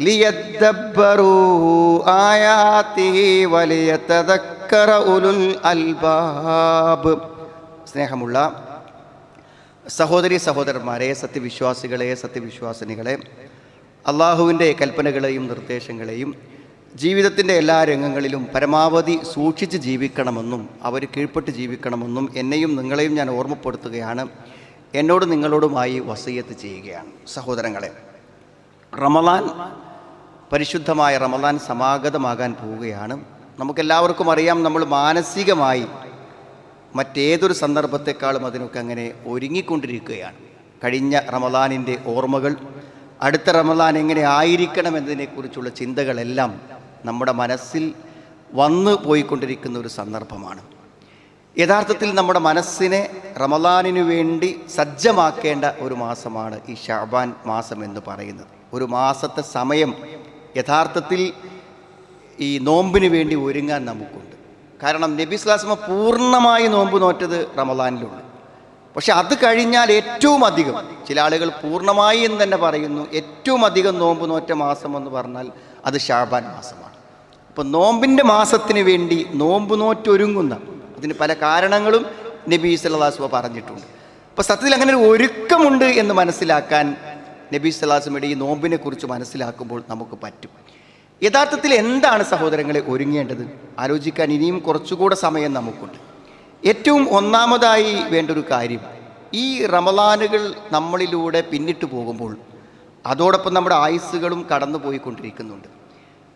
ليدبروا آياته وليتذكر أولو الألباب സ്നേഹമുള്ള സഹോദരി സഹോദരന്മാരെ സത്യവിശ്വാസികളെ സത്യവിശ്വാസിനികളെ അള്ളാഹുവിൻ്റെ കൽപ്പനകളെയും നിർദ്ദേശങ്ങളെയും ജീവിതത്തിൻ്റെ എല്ലാ രംഗങ്ങളിലും പരമാവധി സൂക്ഷിച്ച് ജീവിക്കണമെന്നും അവർ കീഴ്പ്പെട്ട് ജീവിക്കണമെന്നും എന്നെയും നിങ്ങളെയും ഞാൻ ഓർമ്മപ്പെടുത്തുകയാണ് എന്നോട് നിങ്ങളോടുമായി വസയ്യത്ത് ചെയ്യുകയാണ് സഹോദരങ്ങളെ റമലാൻ പരിശുദ്ധമായ റമലാൻ സമാഗതമാകാൻ പോവുകയാണ്. നമുക്കെല്ലാവർക്കും അറിയാം നമ്മൾ മാനസികമായി മറ്റേതൊരു സന്ദർഭത്തെക്കാളും അതിനൊക്കെ അങ്ങനെ ഒരുങ്ങിക്കൊണ്ടിരിക്കുകയാണ്. കഴിഞ്ഞ റമലാനിന്റെ ഓർമ്മകൾ അടുത്ത റമലാൻ എങ്ങനെ ആയിരിക്കണം എന്നതിനെക്കുറിച്ചുള്ള ചിന്തകളെല്ലാം നമ്മുടെ മനസ്സിൽ വന്നു പോയിക്കൊണ്ടിരിക്കുന്ന ഒരു സന്ദർഭമാണ്. യഥാർത്ഥത്തിൽ നമ്മുടെ മനസ്സിനെ റമലാനിനു വേണ്ടി സജ്ജമാക്കേണ്ട ഒരു മാസമാണ് ഈ ഷാബാൻ മാസം എന്ന് പറയുന്നത്. ഒരു മാസത്തെ സമയം യഥാർത്ഥത്തിൽ ഈ നോമ്പിന് വേണ്ടി ഒരുങ്ങാൻ നമുക്കുണ്ട്. കാരണം നബി സ്ലാസ്മ പൂർണമായി നോമ്പ് നോറ്റത് റമലാനിലുണ്ട് പക്ഷെ അത് കഴിഞ്ഞാൽ ഏറ്റവും അധികം ചില ആളുകൾ പൂർണമായി എന്ന് തന്നെ പറയുന്നു ഏറ്റവും അധികം നോമ്പ് നോറ്റ മാസം എന്ന് പറഞ്ഞാൽ അത് ഷാബാൻ മാസമാണ്. അപ്പോൾ നോമ്പിന്റെ മാസത്തിന് വേണ്ടി നോമ്പ് നോറ്റൊരുങ്ങുന്ന അതിന് പല കാരണങ്ങളും നബി സല്ലാസ്മ പറഞ്ഞിട്ടുണ്ട്. അപ്പോൾ സത്യത്തിൽ അങ്ങനെ ഒരു ഒരുക്കമുണ്ട് എന്ന് മനസ്സിലാക്കാൻ നബി സല്ലാസ്മയുടെ ഈ നോമ്പിനെ കുറിച്ച് മനസ്സിലാക്കുമ്പോൾ നമുക്ക് പറ്റും. യഥാർത്ഥത്തിൽ എന്താണ് സഹോദരങ്ങളെ ഒരുങ്ങേണ്ടത്? ആലോചിക്കാൻ ഇനിയും കുറച്ചുകൂടെ സമയം നമുക്കുണ്ട്. ഏറ്റവും ഒന്നാമതായി വേണ്ട ഒരു കാര്യം ഈ റമലാനുകൾ നമ്മളിലൂടെ പിന്നിട്ട് പോകുമ്പോൾ അതോടൊപ്പം നമ്മുടെ ആയുസ്സുകളും കടന്നു പോയിക്കൊണ്ടിരിക്കുന്നുണ്ട്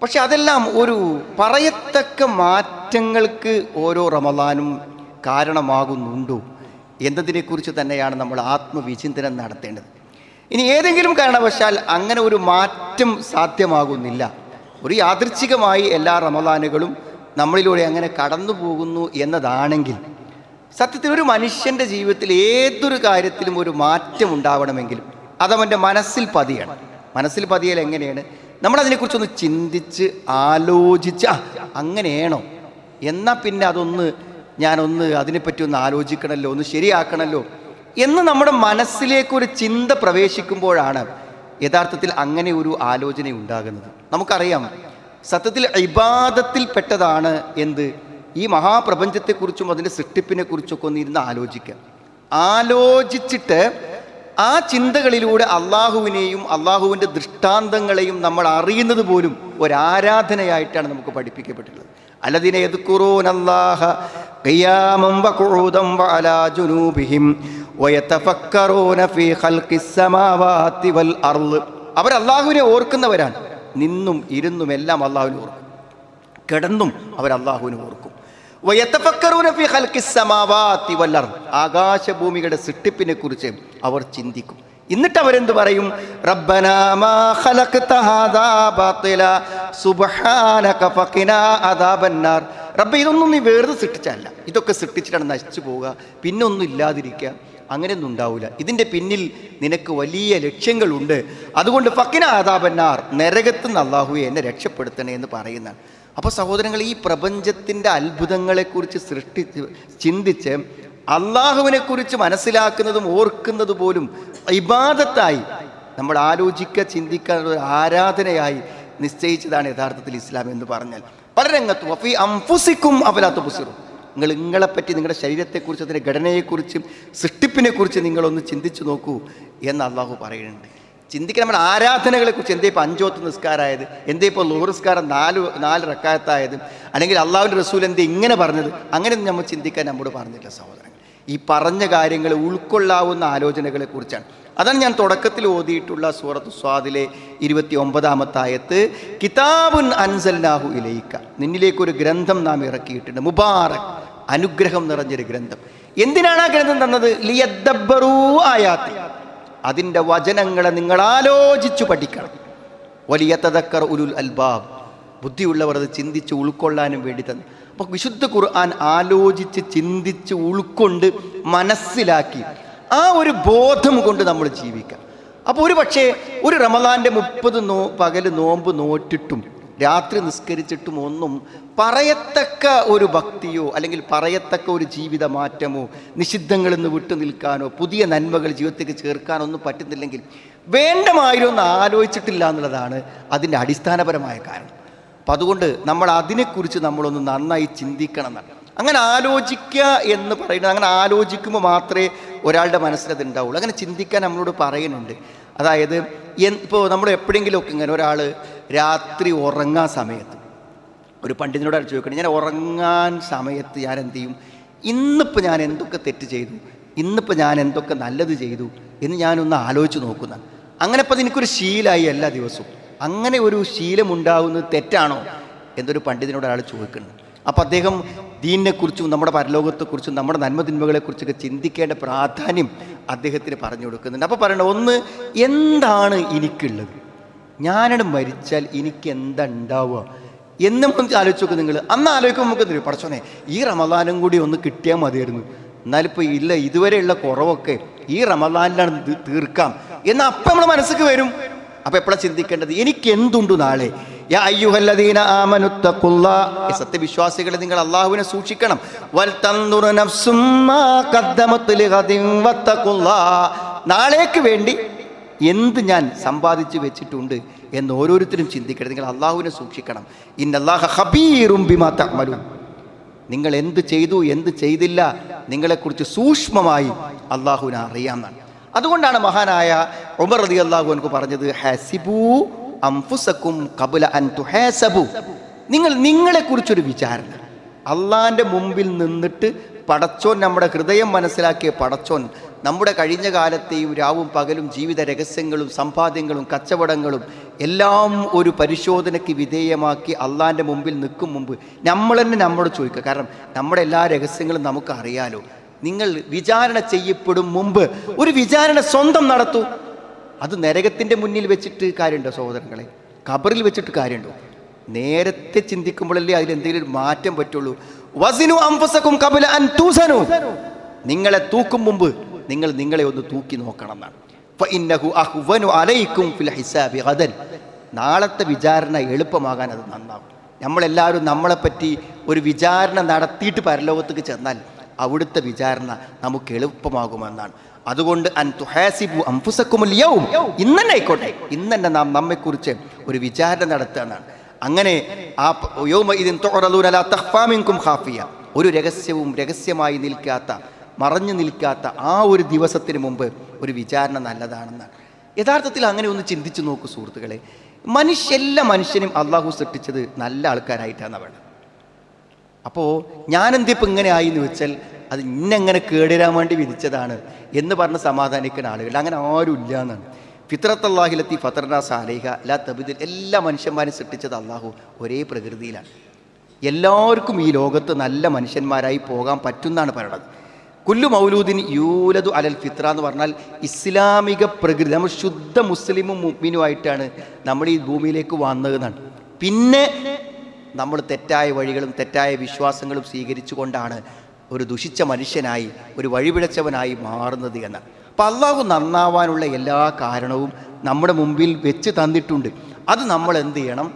പക്ഷെ അതെല്ലാം ഒരു പറയത്തക്ക മാറ്റങ്ങൾക്ക് ഓരോ റമദാനും കാരണമാകുന്നുണ്ടോ? എന്നതിനെക്കുറിച്ച് തന്നെയാണ് നമ്മൾ ആത്മവിചിന്തനം നടത്തേണ്ടത്. ഇനി ഏതെങ്കിലും കാരണവശാൽ അങ്ങനെ ഒരു മാറ്റം സാധ്യമാകുന്നില്ല. ഒരു യാദൃച്ഛികമായി എല്ലാ റമദാനുകളും നമ്മളിലൂടെ അങ്ങനെ കടന്നു പോകുന്നു എന്നതാണെങ്കിൽ സത്യത്തിൽ ഒരു മനുഷ്യന്റെ ജീവിതത്തിൽ ഏതൊരു കാര്യത്തിലും ഒരു മാറ്റം ഉണ്ടാവണമെങ്കിലും അതവന്റെ മനസ്സിൽ പതിയാണ്. മനസ്സിൽ പതിയൽ എങ്ങനെയാണ്? നമ്മളതിനെക്കുറിച്ചൊന്ന് ചിന്തിച്ച് ആലോചിച്ച് അങ്ങനെയാണോ? എന്നാൽ പിന്നെ അതൊന്ന് ഞാനൊന്ന് അതിനെപ്പറ്റി ഒന്ന് ആലോചിക്കണമല്ലോ ഒന്ന് ശരിയാക്കണമല്ലോ എന്ന് നമ്മുടെ മനസ്സിലേക്ക് ഒരു ചിന്ത പ്രവേശിക്കുമ്പോഴാണ് യഥാർത്ഥത്തിൽ അങ്ങനെ ഒരു ആലോചന ഉണ്ടാകുന്നത്. നമുക്കറിയാം സത്യത്തിൽ ഇബാദത്തിൽ പെട്ടതാണ് എന്ത്? ഈ മഹാപ്രപഞ്ചത്തെക്കുറിച്ചും അതിന്റെ സൃഷ്ടിപ്പിനെക്കുറിച്ചൊക്കെ ഒന്ന് ഇരുന്ന് ആലോചിക്കുക ആലോചിച്ചിട്ട് ആ ചിന്തകളിലൂടെ അള്ളാഹുവിനെയും അള്ളാഹുവിന്റെ ദൃഷ്ടാന്തങ്ങളെയും നമ്മൾ അറിയുന്നത് പോലും ഒരാരാധനയായിട്ടാണ് നമുക്ക് പഠിപ്പിക്കപ്പെട്ടിട്ടുള്ളത്. അല്ലതിനെ എതുക്കുറൂനല്ലാഹ വൽ അർൾ അവർ അള്ളാഹുവിനെ ഓർക്കുന്നവരാണ്. നിന്നും ഇരുന്നും എല്ലാം അള്ളാഹുവിനെ ഓർക്കും. കിടന്നും അവർ അള്ളാഹുവിനെ ഓർക്കും. ആകാശഭൂമികളുടെ സൃഷ്ടിപ്പിനെ കുറിച്ച് അവർ ചിന്തിക്കും. എന്നിട്ട് അവരെന്ത് പറയും? റബ്ബ ഇതൊന്നും നീ വേറെ സൃഷ്ടിച്ചല്ല ഇതൊക്കെ സൃഷ്ടിച്ചിട്ടാണ് നശിച്ചു പോവുക. പിന്നെ ഒന്നും ഇല്ലാതിരിക്കുക. അങ്ങനെയൊന്നും ഉണ്ടാവില്ല ഇതിന്റെ പിന്നിൽ നിനക്ക് വലിയ ലക്ഷ്യങ്ങളുണ്ട്. അതുകൊണ്ട് ഫക്കിന ആദാബന്നാർ നരകത്തുനിന്ന് അള്ളാഹുവെ എന്നെ രക്ഷപ്പെടുത്തണേ എന്ന് പറയുന്നതാണ്. അപ്പോൾ സഹോദരങ്ങൾ ഈ പ്രപഞ്ചത്തിന്റെ അത്ഭുതങ്ങളെക്കുറിച്ച് സൃഷ്ടിച്ച് ചിന്തിച്ച് അള്ളാഹുവിനെക്കുറിച്ച് മനസ്സിലാക്കുന്നതും ഓർക്കുന്നത് പോലും ഇബാദത്തായി നമ്മൾ ആലോചിക്കുക ചിന്തിക്കാൻ ഒരു ആരാധനയായി നിശ്ചയിച്ചതാണ് യഥാർത്ഥത്തിൽ ഇസ്ലാം എന്ന് പറഞ്ഞാൽ. പല രംഗത്തും അഫി അംഫുസിക്കും അവലാത്ത പുസിറും നിങ്ങൾ നിങ്ങളെപ്പറ്റി നിങ്ങളുടെ ശരീരത്തെക്കുറിച്ച് അതിന്റെ ഘടനയെക്കുറിച്ചും സൃഷ്ടിപ്പിനെക്കുറിച്ച് നിങ്ങളൊന്ന് ചിന്തിച്ചു നോക്കൂ എന്ന് അള്ളാഹു പറയുന്നുണ്ട്. ചിന്തിക്കാൻ നമ്മുടെ ആരാധനകളെക്കുറിച്ച് എന്തേ ഇപ്പോൾ അഞ്ചോത്ത് നിസ്കാരമായത് എന്തേ ഇപ്പോൾ നിസ്കാരം നാല് നാല് റക്കായത്തായത്? അല്ലെങ്കിൽ അള്ളാഹുവിന്റെ റസൂൽ എന്തേ ഇങ്ങനെ പറഞ്ഞത്? അങ്ങനെയൊന്നും നമ്മൾ ചിന്തിക്കാൻ നമ്മോട് പറഞ്ഞില്ല സഹോദരൻ ഈ പറഞ്ഞ കാര്യങ്ങൾ ഉൾക്കൊള്ളാവുന്ന ആലോചനകളെക്കുറിച്ചാണ്. അതാണ് ഞാൻ തുടക്കത്തിൽ ഓതിയിട്ടുള്ള സൂറത്ത് സ്വാദിലെ ഇരുപത്തി ഒമ്പതാമത്തായത്ത് കിതാബുൻ അൻസൽനാഹു ഇലയിക്ക നിന്നിലേക്കൊരു ഗ്രന്ഥം നാം ഇറക്കിയിട്ടുണ്ട്. മുബാറക് അനുഗ്രഹം നിറഞ്ഞൊരു ഗ്രന്ഥം. എന്തിനാണ് ആ ഗ്രന്ഥം തന്നത്? ലിയദ്ദബറൂ ആയാത്തി. അതിന്റെ വചനങ്ങളെ നിങ്ങൾ ആലോചിച്ചു പഠിക്കണം. വലിയ തതക്കർ ഉലുൽ അൽബാബ്. ബുദ്ധിയുള്ളവർ അത് ചിന്തിച്ച് ഉൾക്കൊള്ളാനും വേണ്ടി തന്നെ. അപ്പോൾ വിശുദ്ധ ഖുർആൻ ആലോചിച്ച് ചിന്തിച്ച് ഉൾക്കൊണ്ട് മനസ്സിലാക്കി ആ ഒരു ബോധം കൊണ്ട് നമ്മൾ ജീവിക്കാം. അപ്പോൾ ഒരു പക്ഷേ ഒരു റമദാന്റെ മുപ്പത് നോ പകൽ നോമ്പ് നോറ്റിട്ടും രാത്രി നിസ്കരിച്ചിട്ടും ഒന്നും പറയത്തക്ക ഒരു ഭക്തിയോ അല്ലെങ്കിൽ പറയത്തക്ക ഒരു ജീവിത മാറ്റമോ നിഷിദ്ധങ്ങളിൽ നിന്ന് വിട്ടു നിൽക്കാനോ പുതിയ നന്മകൾ ജീവിതത്തേക്ക് ചേർക്കാനോ ഒന്നും പറ്റുന്നില്ലെങ്കിൽ വേണ്ടമായിരുന്നു ആലോചിച്ചിട്ടില്ല എന്നുള്ളതാണ് അതിന്റെ അടിസ്ഥാനപരമായ കാരണം. അപ്പം അതുകൊണ്ട് നമ്മൾ അതിനെക്കുറിച്ച് നമ്മളൊന്ന് നന്നായി ചിന്തിക്കണം എന്നാണ്. അങ്ങനെ ആലോചിക്കുക എന്ന് പറയുന്നത് അങ്ങനെ ആലോചിക്കുമ്പോൾ മാത്രമേ ഒരാളുടെ മനസ്സിലത് ഉണ്ടാവുള്ളൂ അങ്ങനെ ചിന്തിക്കാൻ നമ്മളോട് പറയുന്നുണ്ട്. അതായത് ഇപ്പോൾ നമ്മൾ എപ്പോഴെങ്കിലുമൊക്കെ ഇങ്ങനെ ഒരാൾ രാത്രി ഉറങ്ങാൻ സമയത്ത്. ഒരു പണ്ഡിതനോട് അടിച്ചു ചോദിക്കണം ഞാൻ ഉറങ്ങാൻ സമയത്ത് ഞാൻ എന്ത് ചെയ്യും? ഇന്നിപ്പോൾ ഞാൻ എന്തൊക്കെ തെറ്റ് ചെയ്തു? ഇന്നിപ്പോൾ ഞാൻ എന്തൊക്കെ നല്ലത് ചെയ്തു? എന്ന് ഞാനൊന്ന് ആലോചിച്ച് നോക്കുന്ന. അങ്ങനെ ഇപ്പം എനിക്കൊരു ശീലമായി എല്ലാ ദിവസവും. അങ്ങനെ ഒരു ശീലമുണ്ടാവുന്നത് തെറ്റാണോ? എന്നൊരു പണ്ഡിതനോട് ഒരാൾ ചോദിക്കുന്നു അപ്പോൾ അദ്ദേഹം ദീനിനെക്കുറിച്ചും നമ്മുടെ പരലോകത്തെക്കുറിച്ചും നമ്മുടെ നന്മതിന്മകളെക്കുറിച്ചൊക്കെ ചിന്തിക്കേണ്ട പ്രാധാന്യം അദ്ദേഹത്തിന് പറഞ്ഞു കൊടുക്കുന്നുണ്ട്. അപ്പോൾ പറയണ്ട ഒന്ന് എന്താണ് എനിക്കുള്ളത്? ഞാനത് മരിച്ചാൽ എനിക്ക് എന്താ ഉണ്ടാവുക എന്നും ഒന്ന് ആലോചിച്ച് നോക്ക് നിങ്ങൾ അന്ന് ആലോചിക്കുമ്പോൾ നമുക്ക് തരും പടച്ചോനെ ഈ റമദാനും കൂടി ഒന്ന് കിട്ടിയാൽ മതിയായിരുന്നു. എന്നാലിപ്പോൾ ഇല്ല ഇതുവരെയുള്ള കുറവൊക്കെ ഈ റമദാനിലാണ് തീർക്കാം. എന്ന് അപ്പം നമ്മുടെ മനസ്സിക്ക് വരും. അപ്പം എപ്പോഴാണ് ചിന്തിക്കേണ്ടത്? എനിക്ക് എന്തുണ്ട് നാളെ സത്യവിശ്വാസികളെ നിങ്ങൾ അള്ളാഹുവിനെ സൂക്ഷിക്കണം. നാളേക്ക് വേണ്ടി എന്ത് ഞാൻ സമ്പാദിച്ചു വെച്ചിട്ടുണ്ട് എന്ന് ഓരോരുത്തരും ചിന്തിക്കരുത് നിങ്ങൾ അള്ളാഹുവിനെ സൂക്ഷിക്കണം. ഇന്നല്ലാഹ ഹബീറും ബിമാ തഅമലൂൻ. നിങ്ങൾ എന്ത് ചെയ്തു എന്ത് ചെയ്തില്ല നിങ്ങളെക്കുറിച്ച് സൂക്ഷ്മമായി അള്ളാഹുവിനെ അറിയാമെന്നാണ് അതുകൊണ്ടാണ് മഹാനായ ഉമർ റതി അള്ളാഹു എനിക്ക് പറഞ്ഞത് ഹസിബു അംഫുസക്കും കബുല അൻ തുഹാസബു. നിങ്ങൾ നിങ്ങളെക്കുറിച്ചൊരു വിചാരണ. അള്ളാന്റെ മുമ്പിൽ നിന്നിട്ട് പടച്ചോൻ നമ്മുടെ ഹൃദയം മനസ്സിലാക്കിയ പടച്ചോൻ നമ്മുടെ കഴിഞ്ഞ കാലത്തെയും രാവും പകലും ജീവിത രഹസ്യങ്ങളും സമ്പാദ്യങ്ങളും കച്ചവടങ്ങളും എല്ലാം ഒരു പരിശോധനയ്ക്ക് വിധേയമാക്കി അള്ളാന്റെ മുമ്പിൽ നിൽക്കും മുമ്പ് നമ്മൾ തന്നെ നമ്മളോട് ചോദിക്കുക. കാരണം നമ്മുടെ എല്ലാ രഹസ്യങ്ങളും നമുക്ക് അറിയാലോ. നിങ്ങൾ വിചാരണ ചെയ്യപ്പെടും മുമ്പ് ഒരു വിചാരണ സ്വന്തം നടത്തൂ. അത് നരകത്തിന്റെ മുന്നിൽ വെച്ചിട്ട് കാര്യമുണ്ടോ സഹോദരങ്ങളെ? ഖബറിൽ വെച്ചിട്ട് കാര്യമുണ്ടോ? നേരത്തെ ചിന്തിക്കുമ്പോഴല്ലേ അതിലെന്തെങ്കിലും ഒരു മാറ്റം പറ്റുള്ളൂ. വസിനു അംഫസക്കും കബല അൻ തൂസനു. നിങ്ങളെ തൂക്കും മുമ്പ് നിങ്ങൾ നിങ്ങളെ ഒന്ന് തൂക്കി നോക്കണം എന്നാണ് ഫിൽ ഹിസാബി നാളത്തെ വിചാരണ എളുപ്പമാകാൻ അത് നന്നാവും നമ്മളെല്ലാവരും നമ്മളെപ്പറ്റി ഒരു വിചാരണ നടത്തിയിട്ട് പരലോകത്തേക്ക് ചെന്നാൽ അവിടുത്തെ വിചാരണ നമുക്ക് എളുപ്പമാകുമെന്നാണ്. അതുകൊണ്ട് അൻ തുഹാസിബു യൗം. ഇന്നെ ആയിക്കോട്ടെ. ഇന്നെ നാം നമ്മെക്കുറിച്ച് ഒരു വിചാരണ നടത്തുകയെന്നാണ്. അങ്ങനെ ആ യോമ ഇതിൻ ഖാഫിയ. ഒരു രഹസ്യവും രഹസ്യമായി നിൽക്കാത്ത മറഞ്ഞു നിൽക്കാത്ത ആ ഒരു ദിവസത്തിന് മുമ്പ് ഒരു വിചാരണ നല്ലതാണെന്നാണ്. യഥാർത്ഥത്തിൽ അങ്ങനെ ഒന്ന് ചിന്തിച്ചു നോക്കൂ സുഹൃത്തുക്കളെ. മനുഷ്യ എല്ലാ മനുഷ്യനും അള്ളാഹു സൃഷ്ടിച്ചത് നല്ല ആൾക്കാരായിട്ടാണ് വേണം അപ്പോൾ ഞാനെന്തിപ്പോൾ ഇങ്ങനെ ആയി എന്ന് വെച്ചാൽ അത് ഇന്നെങ്ങനെ കേടിരാൻ വേണ്ടി വിധിച്ചതാണ് എന്ന് പറഞ്ഞ് സമാധാനിക്കുന്ന ആളുകൾ അങ്ങനെ ആരും ഇല്ല എന്നാണ് ഫിത്രത്തല്ലാഹിലെത്തി ഫത്തർന സാലേഹ ലാ തബിദിൽ എല്ലാ മനുഷ്യന്മാരും സൃഷ്ടിച്ചത് അള്ളാഹു ഒരേ പ്രകൃതിയിലാണ്. എല്ലാവർക്കും ഈ ലോകത്ത് നല്ല മനുഷ്യന്മാരായി പോകാൻ പറ്റുമെന്നാണ് പറയണത്. കുല്ലു മൗലൂദിൻ യൂലതു അലൽ ഫിത്ര എന്ന് പറഞ്ഞാൽ ഇസ്ലാമിക പ്രകൃതി നമ്മൾ ശുദ്ധ മുസ്ലിമും മുമ്മിനുമായിട്ടാണ് നമ്മൾ ഈ ഭൂമിയിലേക്ക് വന്നതെന്നാണ് പിന്നെ നമ്മൾ തെറ്റായ വഴികളും തെറ്റായ വിശ്വാസങ്ങളും സ്വീകരിച്ചുകൊണ്ടാണ് ഒരു ദുഷിച്ച മനുഷ്യനായി ഒരു വഴിപിഴച്ചവനായി മാറുന്നത് എന്ന് അപ്പം അള്ളാഹു നന്നാവാനുള്ള എല്ലാ കാരണവും നമ്മുടെ മുമ്പിൽ വെച്ച് തന്നിട്ടുണ്ട്. അത് നമ്മൾ എന്ത് ചെയ്യണം?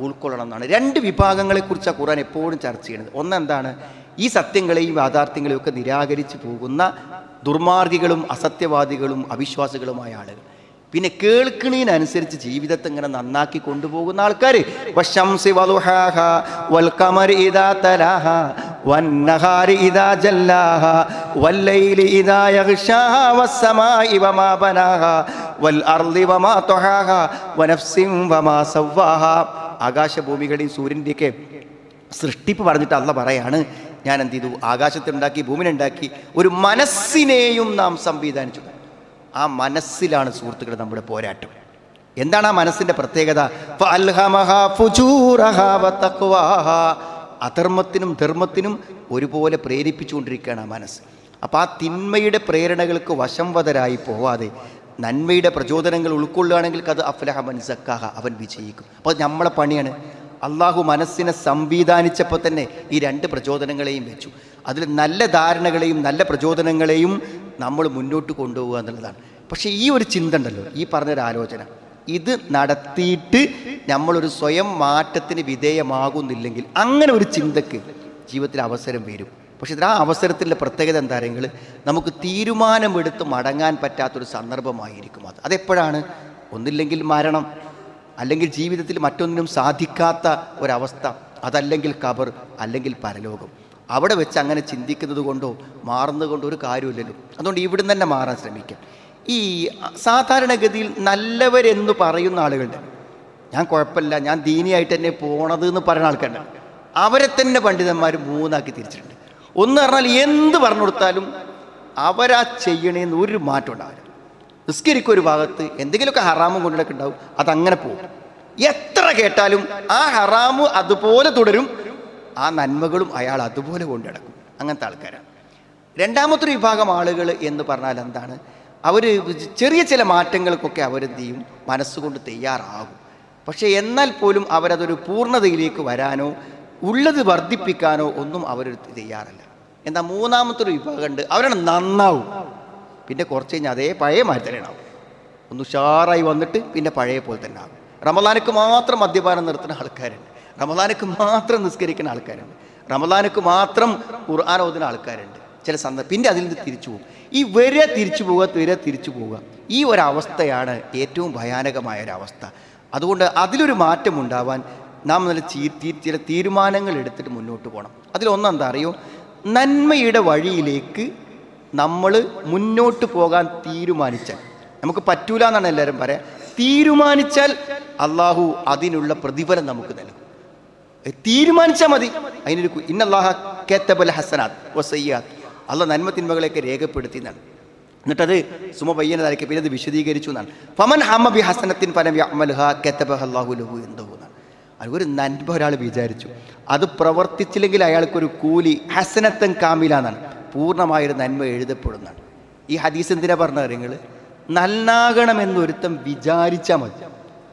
ഉൾക്കൊള്ളണം എന്നാണ്. രണ്ട് വിഭാഗങ്ങളെക്കുറിച്ചാണ് ഖുർആൻ എപ്പോഴും ചർച്ച ചെയ്യുന്നത്. ഒന്നെന്താണ് ഈ സത്യങ്ങളെയും യാഥാർത്ഥ്യങ്ങളെയും ഒക്കെ നിരാകരിച്ചു പോകുന്ന ദുർമാർഗികളും അസത്യവാദികളും അവിശ്വാസികളുമായ ആളുകൾ. പിന്നെ കേൾക്കണീനനുസരിച്ച് ജീവിതത്തെ ഇങ്ങനെ നന്നാക്കി കൊണ്ടുപോകുന്ന ആൾക്കാർ ആകാശഭൂമികളുടെയും സൂര്യന്റെയൊക്കെ സൃഷ്ടിപ്പ് പറഞ്ഞിട്ട് അല്ല പറയാണ് ഞാൻ എന്ത് ചെയ്തു ആകാശത്തുണ്ടാക്കി ഭൂമിനുണ്ടാക്കി ഒരു മനസ്സിനെയും നാം സംവിധാനിച്ചു. ആ മനസ്സിലാണ് സുഹൃത്തുക്കൾ നമ്മുടെ പോരാട്ടം. എന്താണ് ആ മനസ്സിന്റെ പ്രത്യേകത. അധർമ്മത്തിനും ധർമ്മത്തിനും ഒരുപോലെ പ്രേരിപ്പിച്ചുകൊണ്ടിരിക്കുകയാണ് ആ മനസ്സ്. അപ്പോൾ ആ തിന്മയുടെ പ്രേരണകൾക്ക് വശംവതരായി പോവാതെ നന്മയുടെ പ്രചോദനങ്ങൾ ഉൾക്കൊള്ളുകയാണെങ്കിൽ അത് അഫ്ലഹ മൻസക്കാഹ അവൻ വിജയിക്കും. അപ്പോൾ നമ്മളെ പണിയാണ്. അള്ളാഹു മനസ്സിനെ സംവിധാനിച്ചപ്പോൾ തന്നെ ഈ രണ്ട് പ്രചോദനങ്ങളെയും വെച്ചു. അതിൽ നല്ല ധാരണകളെയും നല്ല പ്രചോദനങ്ങളെയും നമ്മൾ മുന്നോട്ട് കൊണ്ടുപോകുക എന്നുള്ളതാണ്. പക്ഷേ ഈ ഒരു ചിന്ത ഉണ്ടല്ലോ ഈ പറഞ്ഞൊരു ആലോചന. ഇത് നടത്തിയിട്ട് നമ്മളൊരു സ്വയം മാറ്റത്തിന് വിധേയമാകുന്നില്ലെങ്കിൽ അങ്ങനെ ഒരു ചിന്തക്ക് ജീവിതത്തിൽ അവസരം വരും. പക്ഷേ ഇതിൽ ആ അവസരത്തിന്റെ പ്രത്യേകത എന്താണെങ്കിൽ നമുക്ക് തീരുമാനമെടുത്ത് മടങ്ങാൻ പറ്റാത്തൊരു സന്ദർഭമായിരിക്കും അത്. അതെപ്പോഴാണ്? ഒന്നില്ലെങ്കിൽ മരണം. അല്ലെങ്കിൽ ജീവിതത്തിൽ മറ്റൊന്നിനും സാധിക്കാത്ത ഒരവസ്ഥ അതല്ലെങ്കിൽ കബർ അല്ലെങ്കിൽ പരലോകം. അവിടെ വെച്ച് അങ്ങനെ ചിന്തിക്കുന്നത് കൊണ്ടോ മാറുന്നത് കൊണ്ടോ ഒരു കാര്യമില്ലല്ലോ. അതുകൊണ്ട് ഇവിടുന്ന് തന്നെ മാറാൻ ശ്രമിക്കാം. ഈ സാധാരണഗതിയിൽ നല്ലവരെന്ന് പറയുന്ന ആളുകളുണ്ട്. ഞാൻ കുഴപ്പമില്ല ഞാൻ ദീനിയായിട്ട് തന്നെ പോണത് എന്ന് പറയുന്ന ആൾക്കാരുണ്ട്. അവരെ തന്നെ പണ്ഡിതന്മാർ മൂന്നാക്കി തിരിച്ചിട്ടുണ്ട്. ഒന്ന് പറഞ്ഞാൽ എന്ത് പറഞ്ഞു കൊടുത്താലും അവരാ ചെയ്യണേന്ന് ഒരു മാറ്റം ഉണ്ടാവില്ല. നിസ്കരിക്കും ഒരു ഭാഗത്ത് എന്തെങ്കിലുമൊക്കെ ഹറാമും കൊണ്ടിടക്ക് ഉണ്ടാവും അതങ്ങനെ പോകും. എത്ര കേട്ടാലും ആ ഹറാമ് അതുപോലെ തുടരും ആ നന്മകളും അയാൾ അതുപോലെ കൊണ്ടിടക്കും അങ്ങനത്തെ ആൾക്കാരാണ്. രണ്ടാമത്തെ വിഭാഗം ആളുകൾ എന്ന് പറഞ്ഞാൽ എന്താണ്? അവർ ചെറിയ ചില മാറ്റങ്ങൾക്കൊക്കെ അവരെന്ത് ചെയ്യും? മനസ്സുകൊണ്ട് തയ്യാറാകും. പക്ഷേ എന്നാൽ പോലും അവരതൊരു പൂർണതയിലേക്ക് വരാനോ ഉള്ളത് വർദ്ധിപ്പിക്കാനോ ഒന്നും അവർ തയ്യാറല്ല. എന്നാൽ മൂന്നാമത്തെ ഒരു വിഭാഗമുണ്ട് അവരാണ് നന്നാവും. പിന്നെ കുറച്ച് കഴിഞ്ഞാൽ അതേ പഴയ മാതിരി തന്നെ ഉണ്ടാവും. ഒന്ന് ഉഷാറായി വന്നിട്ട് പിന്നെ പഴയ പോലെ തന്നെ ആകും റമദാനക്ക് മാത്രം മദ്യപാനം നിർത്തുന്ന ആൾക്കാരുണ്ട്. റമദാനക്ക് മാത്രം നിസ്കരിക്കുന്ന ആൾക്കാരുണ്ട്. റമദാനക്ക് മാത്രം ഖുർആൻ ഓതുന്ന ആൾക്കാരുണ്ട്. ചില സന്ദർഭം പിന്നെ അതിൽ നിന്ന് തിരിച്ചു പോകും. ഈ വരെ തിരിച്ചു പോവുക വരെ തിരിച്ചു പോവുക ഈ ഒരവസ്ഥയാണ് ഏറ്റവും ഭയാനകമായ ഒരവസ്ഥ. അതുകൊണ്ട് അതിലൊരു മാറ്റം ഉണ്ടാവാൻ നാം നല്ല ചില തീരുമാനങ്ങൾ എടുത്തിട്ട് മുന്നോട്ട് പോകണം. അതിലൊന്നെന്താ അറിയോ? നന്മയുടെ വഴിയിലേക്ക് നമ്മൾ മുന്നോട്ട് പോകാൻ തീരുമാനിച്ചാൽ. നമുക്ക് പറ്റൂല എന്നാണ് എല്ലാവരും പറയാം. തീരുമാനിച്ചാൽ അള്ളാഹു അതിനുള്ള പ്രതിഫലം നമുക്ക് നൽകും. തീരുമാനിച്ചാൽ മതി. അതിനൊരു ഇന്നല്ലാഹ കേത്തബൽ ഹസനാത്ത് വസയ്യാത്ത് അള്ള നന്മ തിന്മകളെയൊക്കെ രേഖപ്പെടുത്തി എന്നാണ് എന്നിട്ടത് സുമ പയ്യനതായിരിക്കും പിന്നെ അത് വിശദീകരിച്ചു എന്നാണ്. ഫമൻ ഹമ ബി ഹസനത്തിൻ ഫലം കതബഹ അല്ലാഹു ലഹു എന്തോ എന്നാണ്. ഒരു നന്മ ഒരാൾ വിചാരിച്ചു. അത് പ്രവർത്തിച്ചില്ലെങ്കിൽ അയാൾക്കൊരു കൂലി ഹസനത്തൻ കാമില എന്നാണ് പൂർണമായൊരു നന്മ എഴുതപ്പെടുന്നതാണ് ഈ ഹദീസ് എന്തിനാ പറഞ്ഞ കാര്യങ്ങൾ നന്നാകണമെന്നൊരുത്തം വിചാരിച്ചാൽ മതി.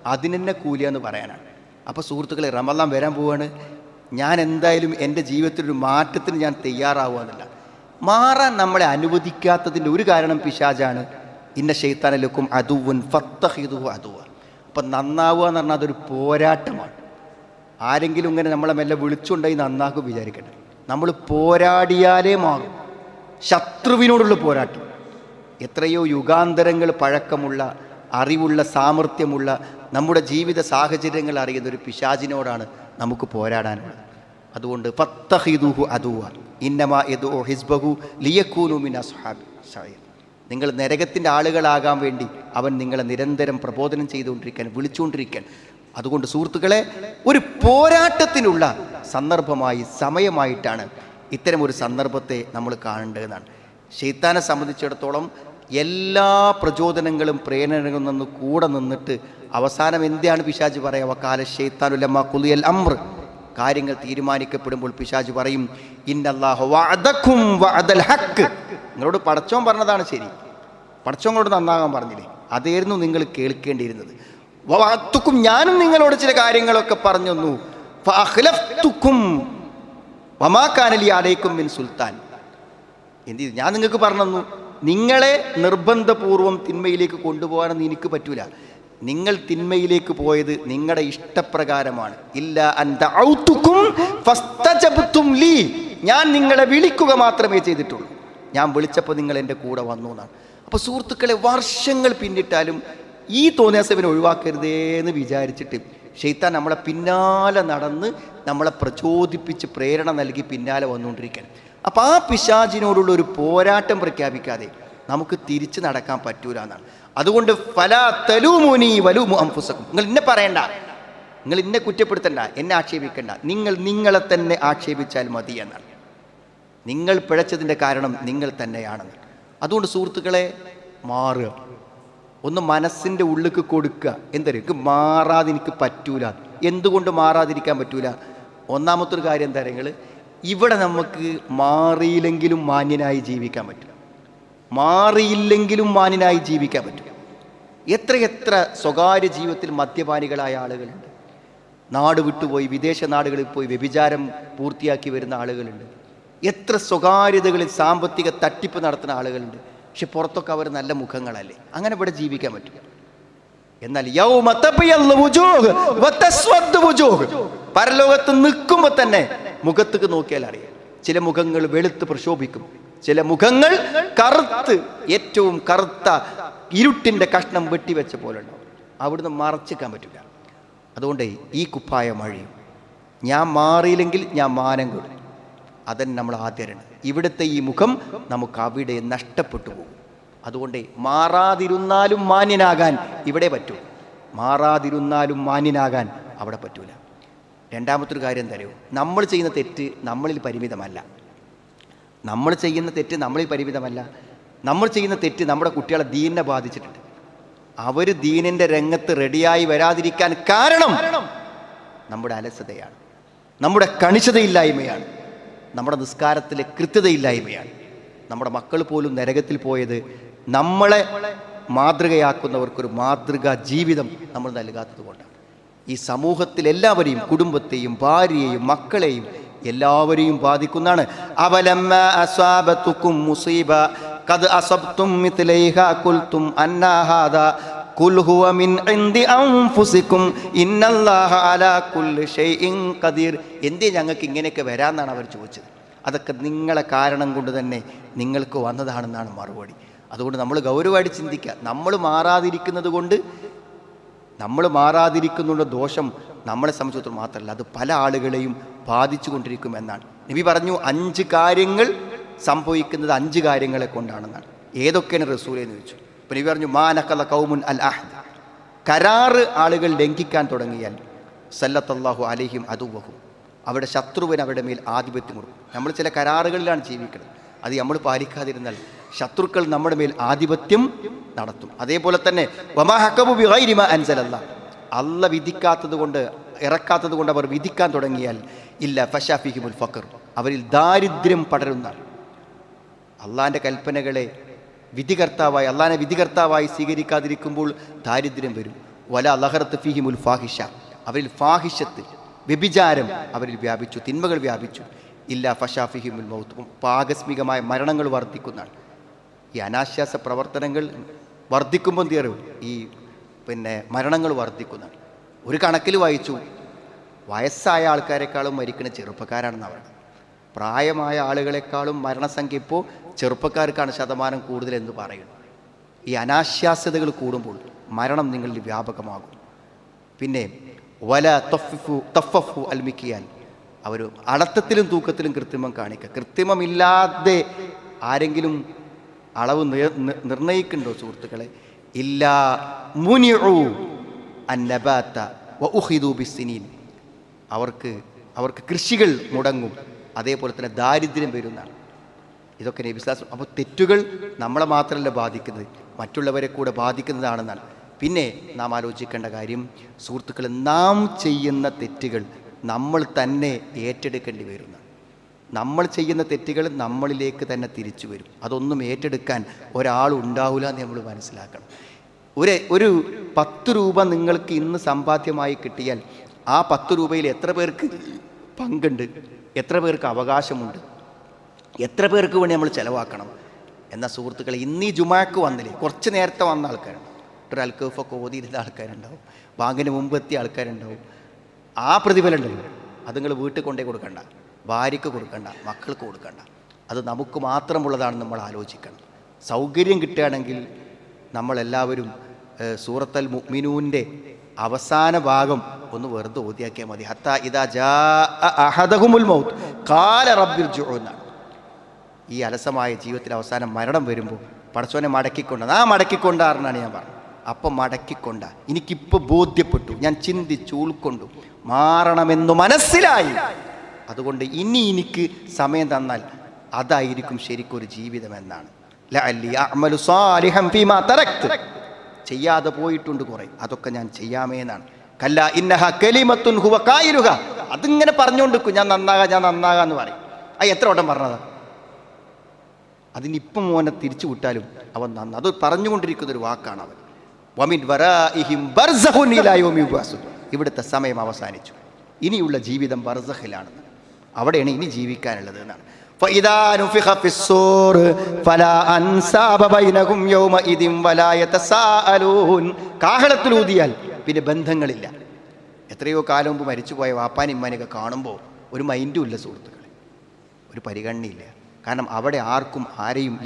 അതിനെന്നെ കൂലിയെന്ന് പറയാനാണ്. അപ്പോൾ സുഹൃത്തുക്കളെ റമദാൻ വരാൻ പോവാണ്. ഞാൻ എന്തായാലും എന്റെ ജീവിതത്തിലൊരു മാറ്റത്തിന് ഞാൻ തയ്യാറാവുകയെന്നില്ല മാറാൻ നമ്മളെ അനുവദിക്കാത്തതിന്റെ ഒരു കാരണം പിശാജാണ് ഇന്ന ഷെയ്ത്താനലക്കും അതുവൻ ഫത്തഹിതു അതുവ അപ്പം നന്നാവുക എന്ന് പറഞ്ഞാൽ അതൊരു പോരാട്ടമാണ്. ആരെങ്കിലും ഇങ്ങനെ നമ്മളെ മെല്ലെ വിളിച്ചുണ്ടായി നന്നാക്കും വിചാരിക്കട്ടെ നമ്മൾ പോരാടിയാലേ മാറും. ശത്രുവിനോടുള്ള പോരാട്ടം. എത്രയോ യുഗാന്തരങ്ങൾ പഴക്കമുള്ള അറിവുള്ള സാമർഥ്യമുള്ള നമ്മുടെ ജീവിത സാഹചര്യങ്ങൾ അറിയുന്ന ഒരു പിശാചിനോടാണ് നമുക്ക് പോരാടാനുള്ളത്. അതുകൊണ്ട് ഫത്തഹിദുഹു അതുവ ഇന്നമ യദു ഹിസ്ബഹു ലിയക്കൂനു മിന അസ്ഹാബി സഈർ നിങ്ങൾ നരകത്തിന്റെ ആളുകളാകാൻ വേണ്ടി അവൻ നിങ്ങളെ നിരന്തരം പ്രബോധനം ചെയ്തുകൊണ്ടിരിക്കാൻ വിളിച്ചുകൊണ്ടിരിക്കാൻ. അതുകൊണ്ട് സുഹൃത്തുക്കളെ ഒരു പോരാട്ടത്തിനുള്ള സന്ദർഭമായി സമയമായിട്ടാണ് ഇത്തരം ഒരു സന്ദർഭത്തെ നമ്മൾ കാണേണ്ടതെന്നാണ് ഷെയ്ത്താനെ സംബന്ധിച്ചിടത്തോളം എല്ലാ പ്രചോദനങ്ങളും പ്രേരണകളും നിന്ന് കൂടെ നിന്നിട്ട് അവസാനം എന്താണ് പിശാജ് പറയുക? വക്കാല ഷെയ്ത്താനുലമ്മ കുലിയൽ അമ്ര കാര്യങ്ങൾ തീരുമാനിക്കപ്പെടുമ്പോൾ പിശാജ് പറയും ഹക്ക് നിങ്ങളോട് പടച്ചോൻ പറഞ്ഞതാണ് ശരി. പടച്ചോങ്ങളോട് നന്നാകാൻ പറഞ്ഞില്ലേ? അതായിരുന്നു നിങ്ങൾ കേൾക്കേണ്ടിയിരുന്നത്. വഅത്തുക്കും ഞാനും നിങ്ങളോട് ചില കാര്യങ്ങളൊക്കെ പറഞ്ഞു വമാക്കാനലി അലൈക്കും മിൻ സുൽത്താൻ. എന്ത് ചെയ്തു? ഞാൻ നിങ്ങൾക്ക് പറഞ്ഞു നിങ്ങളെ നിർബന്ധപൂർവം തിന്മയിലേക്ക് കൊണ്ടുപോകാനൊന്നും എനിക്ക് പറ്റൂല. നിങ്ങൾ തിന്മയിലേക്ക് പോയത് നിങ്ങളുടെ ഇഷ്ടപ്രകാരമാണ്. ഇല്ല ലീ. ഞാൻ നിങ്ങളെ വിളിക്കുക മാത്രമേ ചെയ്തിട്ടുള്ളൂ. ഞാൻ വിളിച്ചപ്പോൾ നിങ്ങൾ എന്റെ കൂടെ വന്നു എന്നാണ്. അപ്പോൾ സുഹൃത്തുക്കളെ വർഷങ്ങൾ പിന്നിട്ടാലും ഈ തോന്നിയാസവിനെ ഒഴിവാക്കരുതേ എന്ന് വിചാരിച്ചിട്ട് ഷെയ്ത്താൻ നമ്മളെ പിന്നാലെ നടന്ന് നമ്മളെ പ്രചോദിപ്പിച്ച് പ്രേരണ നൽകി പിന്നാലെ വന്നുകൊണ്ടിരിക്കുകയാണ്. അപ്പോൾ ആ പിശാചിനോടുള്ള ഒരു പോരാട്ടം പ്രഖ്യാപിക്കാതെ നമുക്ക് തിരിച്ച് നടക്കാൻ പറ്റൂല എന്നാണ്. അതുകൊണ്ട് ഫല തലൂമുനി വലൂ അംഫുസക്കും. നിങ്ങൾ ഇന്നെ പറയണ്ട. നിങ്ങൾ ഇന്നെ കുറ്റപ്പെടുത്തണ്ട. എന്നെ ആക്ഷേപിക്കണ്ട. നിങ്ങൾ നിങ്ങളെ തന്നെ ആക്ഷേപിച്ചാൽ മതി എന്നാണ്. നിങ്ങൾ പിഴച്ചതിന്റെ കാരണം നിങ്ങൾ തന്നെയാണെന്ന്. അതുകൊണ്ട് സുഹൃത്തുക്കളെ മാറുക. ഒന്ന് മനസ്സിന്റെ ഉള്ളിക്ക് കൊടുക്കുക. എന്തറിയും? എനിക്ക് മാറാതെ എനിക്ക് പറ്റൂല. എന്തുകൊണ്ട് മാറാതിരിക്കാൻ പറ്റൂല? ഒന്നാമത്തെ ഒരു കാര്യം എന്താ നിങ്ങൾ ഇവിടെ നമുക്ക് മാറിയില്ലെങ്കിലും മാന്യനായി ജീവിക്കാൻ പറ്റും. മാറിയില്ലെങ്കിലും മാന്യനായി ജീവിക്കാൻ പറ്റും. എത്ര എത്ര സ്വകാര്യ ജീവിതത്തിൽ മദ്യപാനികളായ ആളുകളുണ്ട്. നാട് വിട്ടുപോയി വിദേശ നാടുകളിൽ പോയി വ്യഭിചാരം പൂർത്തിയാക്കി വരുന്ന ആളുകളുണ്ട്. എത്ര സ്വകാര്യതകളിൽ സാമ്പത്തിക തട്ടിപ്പ് നടത്തുന്ന ആളുകളുണ്ട്. പക്ഷെ പുറത്തൊക്കെ അവർ നല്ല മുഖങ്ങളല്ലേ? അങ്ങനെ ഇവിടെ ജീവിക്കാൻ പറ്റും. എന്നാൽ. പരലോകത്ത് നിൽക്കുമ്പോൾ തന്നെ മുഖത്തേക്ക് നോക്കിയാൽ അറിയാം. ചില മുഖങ്ങൾ വെളുത്ത് പ്രശോഭിക്കും. ചില മുഖങ്ങൾ കറുത്ത് ഏറ്റവും കറുത്ത ഇരുട്ടിന്റെ കഷ്ണം വെട്ടിവെച്ച പോലെ ഉണ്ടാവും. അവിടുന്ന് മറച്ചിക്കാൻ പറ്റില്ല. അതുകൊണ്ട് ഈ കുപ്പായ മഴയും ഞാൻ മാറിയില്ലെങ്കിൽ ഞാൻ മാനം കൊടുക്കും അതന്നെ നമ്മൾ ആദ്യം ഇവിടുത്തെ ഈ മുഖം നമുക്ക് അവിടെ നഷ്ടപ്പെട്ടു പോകും. അതുകൊണ്ട് മാറാതിരുന്നാലും മാന്യനാകാൻ ഇവിടെ പറ്റൂ. മാറാതിരുന്നാലും മാന്യനാകാൻ അവിടെ പറ്റൂല. രണ്ടാമത്തൊരു കാര്യം തരൂ നമ്മൾ ചെയ്യുന്ന തെറ്റ് നമ്മളിൽ പരിമിതമല്ല. നമ്മൾ ചെയ്യുന്ന തെറ്റ് നമ്മളിൽ പരിമിതമല്ല. നമ്മൾ ചെയ്യുന്ന തെറ്റ് നമ്മുടെ കുട്ടികളെ ദീനിനെ ബാധിച്ചിട്ടുണ്ട്. അവർ ദീനിന്റെ രംഗത്ത് റെഡിയായി വരാതിരിക്കാൻ കാരണം നമ്മുടെ അലസതയാണ്. നമ്മുടെ കണിശതയില്ലായ്മയാണ്. നമ്മുടെ നിസ്കാരത്തിലെ കൃത്യതയില്ലായ്മയാണ്. നമ്മുടെ മക്കൾ പോലും നരകത്തിൽ പോയത് നമ്മളെ മാതൃകയാക്കുന്നവർക്കൊരു മാതൃകാ ജീവിതം നമ്മൾ നൽകാത്തത് കൊണ്ടാണ്. ഈ സമൂഹത്തിൽ എല്ലാവരെയും കുടുംബത്തെയും ഭാര്യയെയും മക്കളെയും എല്ലാവരെയും ബാധിക്കുന്നതാണ്. അവലമ്മ അസ്വാബത്തുക്കും മുസീബ. കത് അസബ്തും മിത്ലൈഹ കുൽത്തും അന്നാഹാദ എന്തേ ഞങ്ങൾക്ക് ഇങ്ങനെയൊക്കെ വരാമെന്നാണ് അവർ ചോദിച്ചത്. അതൊക്കെ നിങ്ങളെ കാരണം കൊണ്ട് തന്നെ നിങ്ങൾക്ക് വന്നതാണെന്നാണ് മറുപടി. അതുകൊണ്ട് നമ്മൾ ഗൗരവമായിട്ട് ചിന്തിക്കുക. നമ്മൾ മാറാതിരിക്കുന്നത് കൊണ്ട് നമ്മൾ മാറാതിരിക്കുന്നുള്ള ദോഷം നമ്മളെ സംബന്ധിച്ചിടത്തോളം മാത്രമല്ല അത് പല ആളുകളെയും ബാധിച്ചു കൊണ്ടിരിക്കുമെന്നാണ് നബി പറഞ്ഞു അഞ്ച് കാര്യങ്ങൾ സംഭവിക്കുന്നത് അഞ്ച് കാര്യങ്ങളെ കൊണ്ടാണെന്നാണ്. ഏതൊക്കെയാണ് റസൂൽ എന്ന് ചോദിച്ചു. അപ്പം ഇവർ പറഞ്ഞു മാനക്കല കൗമുൻ അൽ അഹ്ദ്. കരാറ് ആളുകൾ ലംഘിക്കാൻ തുടങ്ങിയാൽ സല്ലത്തല്ലാഹു അലഹിം അതുവഹും അവിടെ ശത്രുവിന് അവരുടെ മേൽ ആധിപത്യം കൊടുക്കും. നമ്മൾ ചില കരാറുകളിലാണ് ജീവിക്കുന്നത്. അത് നമ്മൾ പാലിക്കാതിരുന്നാൽ ശത്രുക്കൾ നമ്മുടെ മേൽ ആധിപത്യം നടത്തും. അതേപോലെ തന്നെ അൻസലല്ല അല്ല വിധിക്കാത്തത് കൊണ്ട് ഇറക്കാത്തത് കൊണ്ട് അവർ വിധിക്കാൻ തുടങ്ങിയാൽ ഇല്ല ഫഷാഫിഹിമുൽ ഫക്കർ അവരിൽ ദാരിദ്ര്യം പടരുന്നതാണ്. അള്ളാന്റെ കൽപ്പനകളെ വിധികർത്താവായി അള്ളാഹാനെ വിധികർത്താവായി സ്വീകരിക്കാതിരിക്കുമ്പോൾ ദാരിദ്ര്യം വരും. വല അലഹറത്ത് ഫിഹിമുൽ ഫാഹിഷ. അവരിൽ ഫാഹിഷത്ത് വ്യഭിചാരം അവരിൽ വ്യാപിച്ചു തിന്മകൾ വ്യാപിച്ചു. ഇല്ല ഫഷാഫിഹിമുൽ മൗത്ത്. പാകസ്മികമായ മരണങ്ങൾ വർദ്ധിക്കുന്നതാണ്. ഈ അനാശ്വാസ പ്രവർത്തനങ്ങൾ വർദ്ധിക്കുമ്പോൾ തീറും ഈ പിന്നെ മരണങ്ങൾ വർദ്ധിക്കുന്നതാണ്. ഒരു കണക്കിൽ വായിച്ചു. വയസ്സായ ആൾക്കാരെക്കാളും മരിക്കുന്ന ചെറുപ്പക്കാരാണെന്ന് അവർ പ്രായമായ ആളുകളെക്കാളും മരണസംഖ്യ ഇപ്പോൾ ചെറുപ്പക്കാർക്കാണ് ശതമാനം കൂടുതലെന്ന് പറയുന്നു. ഈ അനാശ്വാസ്യതകൾ കൂടുമ്പോൾ മരണം നിങ്ങളിൽ വ്യാപകമാകും. പിന്നെ വല തൊഫിഫു തൊഫഫു അൽമിക്കിയാൽ അവർ അളത്തത്തിലും തൂക്കത്തിലും കൃത്രിമം കാണിക്കുക. കൃത്രിമമില്ലാതെ ആരെങ്കിലും അളവ് നിർണയിക്കുന്നുണ്ടോ സുഹൃത്തുക്കളെ? ഇല്ല മുനിഉ അന്നബാത്ത വ ഉഹിദു ബിസ്സിനീൻ. അവർക്ക് അവർക്ക് കൃഷികൾ മുടങ്ങും. അതേപോലെ തന്നെ ദാരിദ്ര്യം വരുന്നതാണ്. ഇതൊക്കെ നബിസ്ലാസ് അപ്പോൾ തെറ്റുകൾ നമ്മളെ മാത്രമല്ല ബാധിക്കുന്നത് മറ്റുള്ളവരെ കൂടെ ബാധിക്കുന്നതാണെന്നാണ്. പിന്നെ നാം ആലോചിക്കേണ്ട കാര്യം സുഹൃത്തുക്കൾ നാം ചെയ്യുന്ന തെറ്റുകൾ നമ്മൾ തന്നെ ഏറ്റെടുക്കേണ്ടി വരുന്നു നമ്മൾ ചെയ്യുന്ന തെറ്റുകൾ നമ്മളിലേക്ക് തന്നെ തിരിച്ചു വരും. അതൊന്നും ഏറ്റെടുക്കാൻ ഒരാളുണ്ടാവില്ല എന്ന് നമ്മൾ മനസ്സിലാക്കണം. ഒരു ഒരു പത്ത് രൂപ നിങ്ങൾക്ക് ഇന്ന് സമ്പാദ്യമായി കിട്ടിയാൽ ആ പത്ത് രൂപയിൽ എത്ര പേർക്ക് പങ്കുണ്ട്? എത്ര പേർക്ക് അവകാശമുണ്ട്? എത്ര പേർക്ക് വേണ്ടി നമ്മൾ ചിലവാക്കണം? എന്ന സുഹൃത്തുക്കളെ ഇന്ന് ഈ ജുമാക്ക് വന്നില്ലേ കുറച്ച് നേരത്തെ വന്ന ആൾക്കാരുണ്ട് ഒരു അൽക്കഫൊക്കെ ഓതിയിരുന്ന ആൾക്കാരുണ്ടാവും. ബാങ്കിന് മുമ്പ് എത്തിയ ആൾക്കാരുണ്ടാവും. ആ പ്രതിഫലം ഉണ്ടല്ലോ അത് നിങ്ങൾ വീട്ടിൽ കൊണ്ടേ കൊടുക്കണ്ട. ഭാര്യയ്ക്ക് കൊടുക്കണ്ട. മക്കൾക്ക് കൊടുക്കണ്ട. അത് നമുക്ക് മാത്രമുള്ളതാണെന്ന് നമ്മൾ ആലോചിക്കണം. സൗകര്യം കിട്ടുകയാണെങ്കിൽ നമ്മളെല്ലാവരും സൂറത്തൽ മുഅ്മിനൂന്റെ അവസാന ഭാഗം ഒന്ന് വെറുതെ ഓതിയാക്കിയാൽ മതി. ഹത്ത ഇതാ ജാ അഹദഹുമുൽ മൗത്ത്. കാല റബ്ബിർ എന്നാണ്. ഈ അലസമായ ജീവിതത്തിൽ അവസാനം മരണം വരുമ്പോൾ പടച്ചോനെ മടക്കിക്കൊണ്ട ആ മടക്കിക്കൊണ്ടാറെന്നാണ് ഞാൻ പറഞ്ഞത്. അപ്പം മടക്കിക്കൊണ്ട. എനിക്കിപ്പോൾ ബോധ്യപ്പെട്ടു. ഞാൻ ചിന്തിച്ചു ഉൾക്കൊണ്ടു. മാറണമെന്നു മനസ്സിലായി. അതുകൊണ്ട് ഇനി എനിക്ക് സമയം തന്നാൽ അതായിരിക്കും ശരിക്കൊരു ജീവിതം എന്നാണ്. ചെയ്യാതെ പോയിട്ടുണ്ട് കുറേ. അതൊക്കെ ഞാൻ ചെയ്യാമേ എന്നാണ്. കല്ല ഇന്നഹ കലിമത്തുൻ ഹുവ കായിരുക അതിങ്ങനെ പറഞ്ഞുകൊണ്ടിരിക്കും. ഞാൻ നന്നാകാം ഞാൻ നന്നാകാന്ന് പറയും. ആ എത്ര വട്ടം പറഞ്ഞതാ? അതിനിപ്പം മോനെ തിരിച്ചു വിട്ടാലും അവൻ നന്ന് അത് പറഞ്ഞുകൊണ്ടിരിക്കുന്ന ഒരു വാക്കാണ് അവൻ. വമിൻ വരാസും ഇവിടുത്തെ സമയം അവസാനിച്ചു. ഇനിയുള്ള ജീവിതം ബർസഹിലാണ് അവിടെയാണ് ഇനി ജീവിക്കാനുള്ളത് എന്നാണ്. ൂതിയാൽ പിന്നെ ബന്ധങ്ങളില്ല. എത്രയോ കാലം മുമ്പ് മരിച്ചുപോയ വാപ്പാനിമ്മാനൊക്കെ കാണുമ്പോൾ ഒരു മൈൻഡും ഇല്ല സുഹൃത്തുക്കളെ. ഒരു പരിഗണനയില്ല. കാരണം അവിടെ ആർക്കും ആരെയും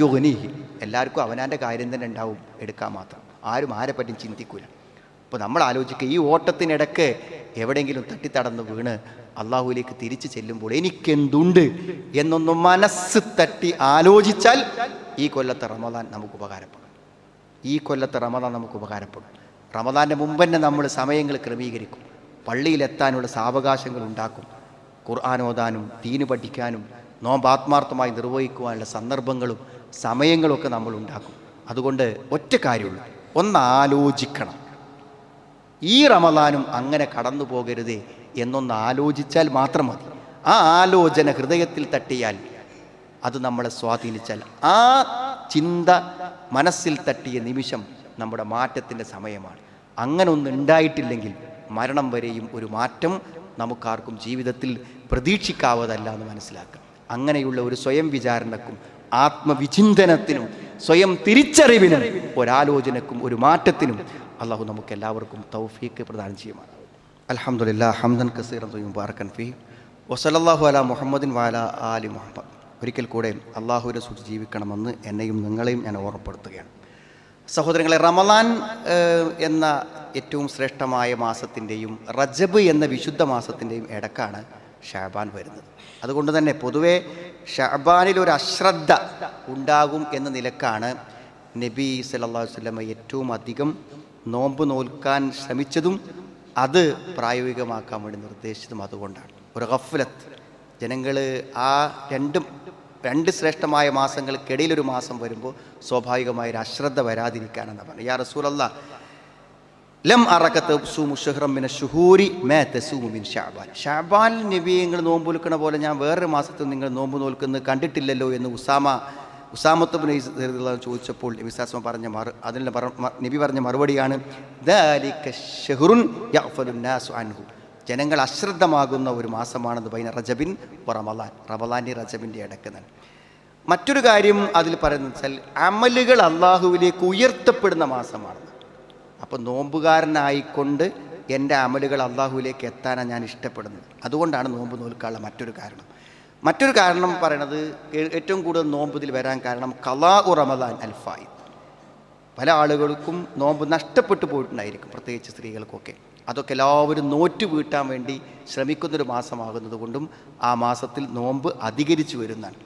യുഗ്നിഹി. എല്ലാവർക്കും അവനാന്റെ കാര്യം തന്നെ ഉണ്ടാവും എടുക്കാൻ മാത്രം. ആരും ആരെ പറ്റിയും ചിന്തിക്കൂല. അപ്പോൾ നമ്മൾ ആലോചിക്കുക ഈ ഓട്ടത്തിനിടക്ക് എവിടെയെങ്കിലും തട്ടിത്തടന്ന് വീണ് അള്ളാഹുലേക്ക് തിരിച്ചു ചെല്ലുമ്പോൾ എനിക്കെന്തുണ്ട് എന്നൊന്ന് മനസ്സ് തട്ടി ആലോചിച്ചാൽ ഈ കൊല്ലത്തെ റമദാൻ നമുക്ക് ഉപകാരപ്പെടും. ഈ കൊല്ലത്തെ റമദാൻ നമുക്ക് ഉപകാരപ്പെടും. റമദാന്റെ മുമ്പ് തന്നെ നമ്മൾ സമയങ്ങൾ ക്രമീകരിക്കും. പള്ളിയിലെത്താനുള്ള സാവകാശങ്ങൾ ഉണ്ടാക്കും. ഖുർആൻ ഓതാനും ദീന് പഠിക്കാനും നോമ്പ് ആത്മാർത്ഥമായി നിർവഹിക്കുവാനുള്ള സന്ദർഭങ്ങളും സമയങ്ങളൊക്കെ നമ്മൾ ഉണ്ടാക്കും. അതുകൊണ്ട് ഒറ്റ കാര്യമുള്ളൂ. ഒന്ന് ആലോചിക്കണം. ഈ റമദാനും അങ്ങനെ കടന്നു പോകരുതേ എന്നൊന്ന് ആലോചിച്ചാൽ മാത്രം മതി. ആ ആലോചന ഹൃദയത്തിൽ തട്ടിയാൽ അത് നമ്മളെ സ്വാധീനിച്ചാൽ ആ ചിന്ത മനസ്സിൽ തട്ടിയ നിമിഷം നമ്മുടെ മാറ്റത്തിന്റെ സമയമാണ്. അങ്ങനെ ഒന്ന് ഉണ്ടായിട്ടില്ലെങ്കിൽ മരണം വരെയും ഒരു മാറ്റം നമുക്കാർക്കും ജീവിതത്തിൽ പ്രതീക്ഷിക്കാവതല്ല എന്ന് മനസ്സിലാക്കുക അങ്ങനെയുള്ള ഒരു സ്വയം വിചാരണക്കും ആത്മവിചിന്തനത്തിനും സ്വയം തിരിച്ചറിവിനും ഒരാലോചനക്കും ഒരു മാറ്റത്തിനും അള്ളാഹു നമുക്ക് എല്ലാവർക്കും തൗഫീക്ക് പ്രദാനം ചെയ്യുമാണ് അലഹമുല്ല ഹംദൻ കസീർ മുബാറക്കൻ ഫി. വസലല്ലാഹു അല മുഹമ്മദിൻ വാല ആലി മുഹമ്മദ്. ഒരിക്കൽ കൂടെ അള്ളാഹുവിനെ സൂചിച്ച് ജീവിക്കണമെന്ന് എന്നെയും നിങ്ങളെയും ഞാൻ ഓർമ്മപ്പെടുത്തുകയാണ്. സഹോദരങ്ങളെ റമലാൻ എന്ന ഏറ്റവും ശ്രേഷ്ഠമായ മാസത്തിന്റെയും റജബ് എന്ന വിശുദ്ധ മാസത്തിന്റെയും ഇടക്കാണ് ഷാബാൻ വരുന്നത്. അതുകൊണ്ട് തന്നെ പൊതുവെ ഷാബാനിൽ ഒരു അശ്രദ്ധ ഉണ്ടാകും എന്ന നിലക്കാണ് നബി സല്ലല്ലാഹു അലൈഹി വസല്ലമ ഏറ്റവും അധികം നോമ്പ് നോൽക്കാൻ ശ്രമിച്ചതും അത് പ്രായോഗികമാക്കാൻ വേണ്ടി നിർദ്ദേശിച്ചതും അതുകൊണ്ടാണ്. ഒരു ഗഫ്ലത്ത്. ജനങ്ങൾ ആ രണ്ടും രണ്ട് ശ്രേഷ്ഠമായ മാസങ്ങൾക്കിടയിൽ ഒരു മാസം വരുമ്പോൾ സ്വാഭാവികമായ ഒരു അശ്രദ്ധ വരാതിരിക്കാനെന്ന് പറഞ്ഞു യാ റസൂലല്ല ലം അറക്കത്ത് സൂമു ഷെഹ്റം മിന ഷുഹൂരി മേ തസൂമു മിൻ ഷാബാൻ ഷാബാൻ നബി നിങ്ങൾ നോമ്പ് നോൽക്കണ പോലെ ഞാൻ വേറൊരു മാസത്തിൽ നിങ്ങൾ നോമ്പ് നോൽക്കുന്നത് കണ്ടിട്ടില്ലല്ലോ എന്ന് ഉസാമ ഉസാമത്തുബിന് ചോദിച്ചപ്പോൾ നബി സാസ്മ പറഞ്ഞ മറു മ- നബി പറഞ്ഞ മറുപടിയാണ് അൻഹു. ജനങ്ങൾ അശ്രദ്ധമാകുന്ന ഒരു മാസമാണെന്ന് ബൈന റജബിൻ റമലാൻ റമലാന്റെ റജബിന്റെ ഇടക്കുന്നാണ് മറ്റൊരു കാര്യം അതിൽ പറയുന്നത് വെച്ചാൽ അമലുകൾ അള്ളാഹുവിലേക്ക് ഉയർത്തപ്പെടുന്ന മാസമാണ്. അപ്പോൾ നോമ്പുകാരനായിക്കൊണ്ട് എന്റെ അമലുകൾ അള്ളാഹുവിലേക്ക് എത്താനാണ് ഞാൻ ഇഷ്ടപ്പെടുന്നത്. അതുകൊണ്ടാണ് നോമ്പ് നോൽക്കാനുള്ള മറ്റൊരു കാരണം. മറ്റൊരു കാരണം പറയണത് ഏറ്റവും കൂടുതൽ നോമ്പ് ഇതിൽ വരാൻ കാരണം കലാ ഉ റമദാൻ അൽഫായി പല ആളുകൾക്കും നോമ്പ് നഷ്ടപ്പെട്ടു പോയിട്ടുണ്ടായിരിക്കും പ്രത്യേകിച്ച് സ്ത്രീകൾക്കൊക്കെ. അതൊക്കെ എല്ലാവരും നോറ്റ് വീട്ടാൻ വേണ്ടി ശ്രമിക്കുന്നൊരു മാസമാകുന്നത് കൊണ്ടും ആ മാസത്തിൽ നോമ്പ് അധികരിച്ചു വരുന്നതാണ്.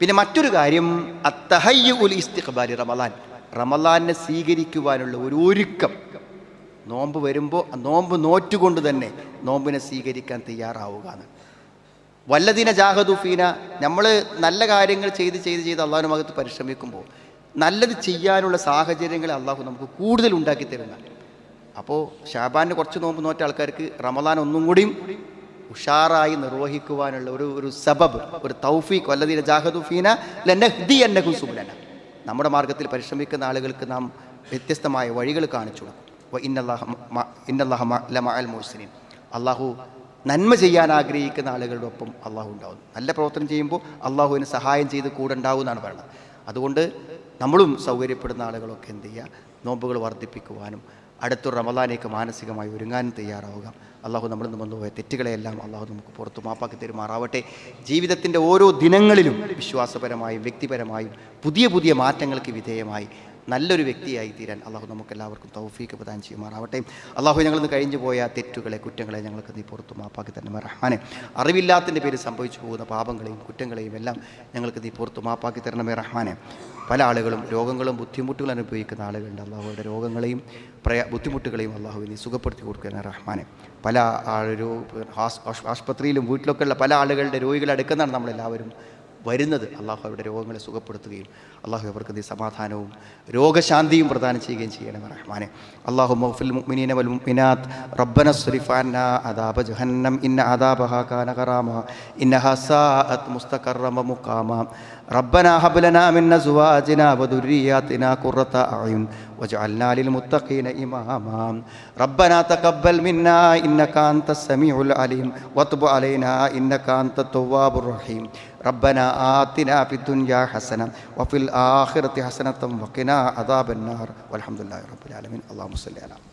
പിന്നെ മറ്റൊരു കാര്യം അത്തഹയ്യ ഉൽ ഇസ്തിഖബാലി റമലാൻ റമലാനെ സ്വീകരിക്കുവാനുള്ള ഒരു ഒരുക്കം. നോമ്പ് വരുമ്പോൾ നോമ്പ് നോറ്റുകൊണ്ട് തന്നെ നോമ്പിനെ സ്വീകരിക്കാൻ തയ്യാറാവുക എന്ന് വല്ലതിന ജാഹദുഫീന നമ്മൾ നല്ല കാര്യങ്ങൾ ചെയ്ത് ചെയ്ത് ചെയ്ത് അള്ളാഹു മകത്ത് പരിശ്രമിക്കുമ്പോൾ നല്ലത് ചെയ്യാനുള്ള സാഹചര്യങ്ങൾ അള്ളാഹു നമുക്ക് കൂടുതൽ ഉണ്ടാക്കി തരുന്ന. അപ്പോൾ ഷാബാന്റെ കുറച്ച് നോമ്പ് നോറ്റ ആൾക്കാർക്ക് റമദാൻ ഒന്നും കൂടിയും ഉഷാറായി നിർവഹിക്കുവാനുള്ള ഒരു ഒരു സബബ് ഒരു തൗഫീഖ്. വല്ലതിന ജാഹദുഫീന ലന്നഹ്ദി എന്നെ സുബ്ലന. നമ്മുടെ മാർഗത്തിൽ പരിശ്രമിക്കുന്ന ആളുകൾക്ക് നാം വ്യത്യസ്തമായ വഴികൾ കാണിച്ചു കൊടുക്കും. ഇന്നല്ലാഹ ഇന്നല്ലാഹ മ- ലമഅൽ മുഹ്സിനീൻ. അള്ളാഹു നന്മ ചെയ്യാൻ ആഗ്രഹിക്കുന്ന ആളുകളുടെ ഒപ്പം അള്ളാഹു ഉണ്ടാവും നല്ല പ്രവർത്തനം ചെയ്യുമ്പോൾ അള്ളാഹുവിന് സഹായം ചെയ്ത് കൂടെ ഉണ്ടാവും എന്നാണ് പറയുന്നത്. അതുകൊണ്ട് നമ്മളും സൗകര്യപ്പെടുന്ന ആളുകളൊക്കെ എന്ത് ചെയ്യുക? നോമ്പുകൾ വർദ്ധിപ്പിക്കുവാനും അടുത്തൊരു റമദാനേക്ക് മാനസികമായി ഒരുങ്ങാനും തയ്യാറാവുക. അള്ളാഹു നമ്മൾ നിന്ന് വന്നുപോയ തെറ്റുകളെല്ലാം അള്ളാഹു നമുക്ക് പുറത്തു മാപ്പാക്കി തരുമാറാവട്ടെ. ജീവിതത്തിന്റെ ഓരോ ദിനങ്ങളിലും വിശ്വാസപരമായും വ്യക്തിപരമായും പുതിയ പുതിയ മാറ്റങ്ങൾക്ക് വിധേയമായി നല്ലൊരു വ്യക്തിയായി തീരാൻ അള്ളാഹു നമുക്ക് എല്ലാവർക്കും തൗഫീക്ക് പ്രദാനം ചെയ്യുമാറാവട്ടെ. അള്ളാഹു ഞങ്ങൾ നിന്ന് കഴിഞ്ഞു പോയ തെറ്റുകളെ കുറ്റങ്ങളെ ഞങ്ങൾക്ക് നീ പുറത്തു മാപ്പാക്കി തന്നെ റഹ്മാനെ. അറിവില്ലാത്തതിന്റെ പേര് സംഭവിച്ചു പോകുന്ന പാപങ്ങളെയും കുറ്റങ്ങളെയും എല്ലാം ഞങ്ങൾക്ക് നീ പുറത്തു മാപ്പാക്കി തരണമേ റഹ്മാനെ. പല ആളുകളും രോഗങ്ങളും ബുദ്ധിമുട്ടുകളും അനുഭവിക്കുന്ന ആളുകളുണ്ട്. അള്ളാഹുയുടെ രോഗങ്ങളെയും പ്രയ ബുദ്ധിമുട്ടുകളെയും അള്ളാഹു നീ സുഖപ്പെടുത്തി കൊടുക്കുന്ന റഹ്മാനെ. പല ആളൊരു ആശുപത്രിയിലും വീട്ടിലൊക്കെ ഉള്ള പല ആളുകളുടെ രോഗികളെ അടുക്കുന്നതാണ് നമ്മളെല്ലാവരും വരുന്നത്. അള്ളാഹു അവരുടെ രോഗങ്ങളെ സുഖപ്പെടുത്തുകയും അള്ളാഹു അവർക്ക് നീ സമാധാനവും രോഗശാന്തിയും പ്രദാനം ചെയ്യുകയും ചെയ്യണം റഹ്മാനെ. അള്ളാഹു മൗഫിൽ മുഅ്മിനീന വൽ മുഅ്മിനാത്ത്. റബ്ബന സ്രിഫാന അദാബ ജഹന്നം. ഇന്ന അദാബഹ കാന ഇന്ന ഇന്നഹ സാഅത് മുസ്തഖറമ മുഖാമ. ربنا هب لنا من أزواجنا وذرياتنا قرة أعين واجعلنا للمتقين إماما. ربنا تقبل منا إنك أنت السميع العليم وتب علينا إنك أنت التواب الرحيم. ربنا آتنا في الدنيا حسنة وفي الآخرة حسنة وقنا عذاب النار. والحمد لله رب العالمين. اللهم صل على محمد